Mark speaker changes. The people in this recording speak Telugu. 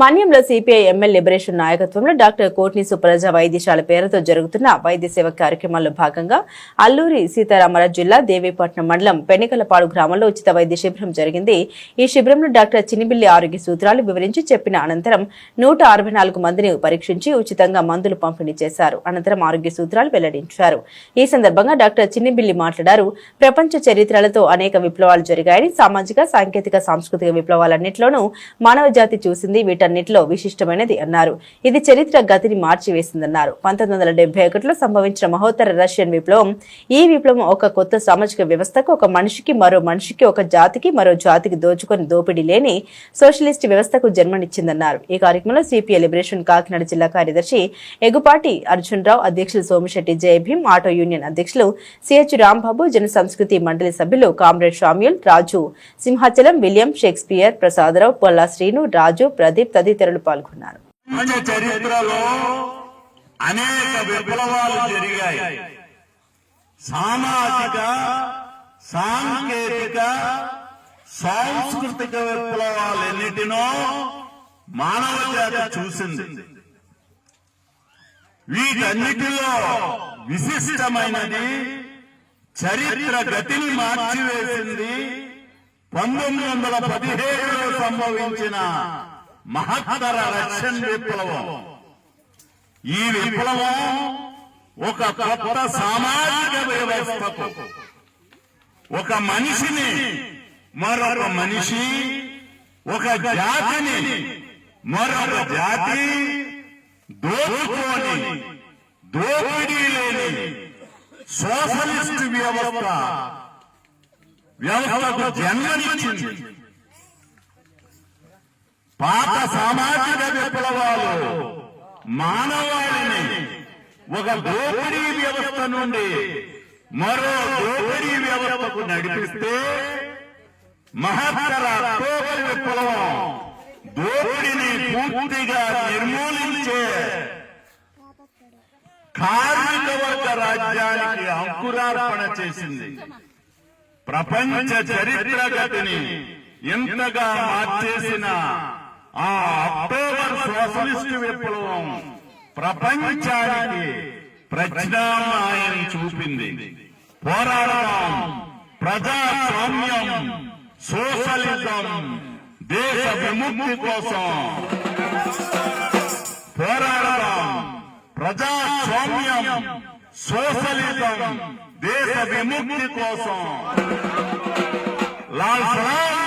Speaker 1: మన్యంలో సిపిఐ ఎమ్మెల్యే లిబరేషన్ నాయకత్వంలో డాక్టర్ కోట్ని సుప్రజ వైద్యశాల పేరుతో జరుగుతున్న వైద్య సేవ కార్యక్రమాల్లో భాగంగా అల్లూరి సీతారామరాజు జిల్లా దేవీపట్నం మండలం పెన్నికలపాడు గ్రామంలో ఉచిత వైద్య శిబిరం జరిగింది. ఈ శిబిరంలో డాక్టర్ చినిబిల్లి ఆరోగ్య సూత్రాలు వివరించి చెప్పిన అనంతరం నూట అరవై నాలుగు మందిని పరీక్షించి ఉచితంగా మందులు పంపిణీ చేశారు. అనంతరం ఆరోగ్య సూత్రాలు వెల్లడించారు. ఈ సందర్భంగా డాక్టర్ చిన్నిబిల్లి మాట్లాడారు. ప్రపంచ చరిత్రలతో అనేక విప్లవాలు జరిగాయని సామాజిక సాంకేతిక సాంస్కృతిక విప్లవాలన్నింటిలోనూ మానవ జాతి చూసింది వీటన్నిటిలో విశిష్టమైనది అన్నారు. ఇది చరిత్ర గతిని మార్చివేసిందన్నారు. పంతొమ్మిది వందల డెబ్బై ఒకటిలో సంభవించిన మహోత్తర రష్యన్ విప్లవం ఈ విప్లవం ఒక కొత్త సామాజిక వ్యవస్థకు ఒక మనిషికి మరో మనిషికి ఒక జాతికి మరో జాతికి దోచుకొని దోపిడీ లేని సోషలిస్ట్ వ్యవస్థకు జన్మనిచ్చిందన్నారు. ఈ కార్యక్రమంలో సిపిఐ లిబరేషన్ కాకినాడ జిల్లా కార్యదర్శి ఎగుపాటి అర్జున్ రావు అధ్యక్షులు సోమిశెట్టి జయభీం ఆటో యూనియన్ అధ్యక్షులు సిహెచ్ రాంబాబు జన సంస్కృతి మండలి సభ్యులు comrade Samuel Raju Simhachalam William Shakespeare Prasadarao Polla Srinu Raju Pradeep తదితరులు పాల్గొన్నారు.
Speaker 2: చరిత్రలో అనేక విప్లవాలు జరిగాయి. సామాజిక సాంకేతిక సాంస్కృతిక విప్లవాలు ఎన్నిటినో మానవ జాతి చూసింది. వీటన్నిటిలో విశిష్టమైనది చరిత్ర గతిని మార్చివేసింది పంతొమ్మిది వందల పదిహేడులో సంభవించిన మహత్తర రష్యన్ విప్లవం. ఈ విప్లవం ఒక కొత్త సామాజిక వ్యవస్థకు ఒక మనిషిని మరొక మనిషి ఒక జాతిని మరొక జాతి దోచుకోని దోపిడీ లేని సోషలిస్ట్ వ్యవస్థ వ్యవస్థకు జన్మనిచ్చింది. పాత సామాజిక విప్లవాలు మానవాళిని ఒక దోపిడీ వ్యవస్థ నుండి మరో దోపిడీ వ్యవస్థకు నడిపిస్తే మహత్తర అక్టోబర్ విప్లవం దోపిడిని పూర్తిగా నిర్మూలించే కార్మిక వర్గ రాజ్యానికి అంకురార్పణ చేసింది. ప్రపంచ చరిత్ర గతిని ఎంతగా మార్చేసిన ఆ అక్టోబర్ సోషలిస్ట్ విప్లవం ప్రపంచానికి ప్రజ్ఞామాయం చూపింది. పోరాడదాం ప్రజాస్వామ్యం సోషలిజం దేశ విముక్తి కోసం. పోరాడదాం ప్రజాస్వామ్యం సోషలిజం దేశ విముక్తి కోసం. లాల్ సలాం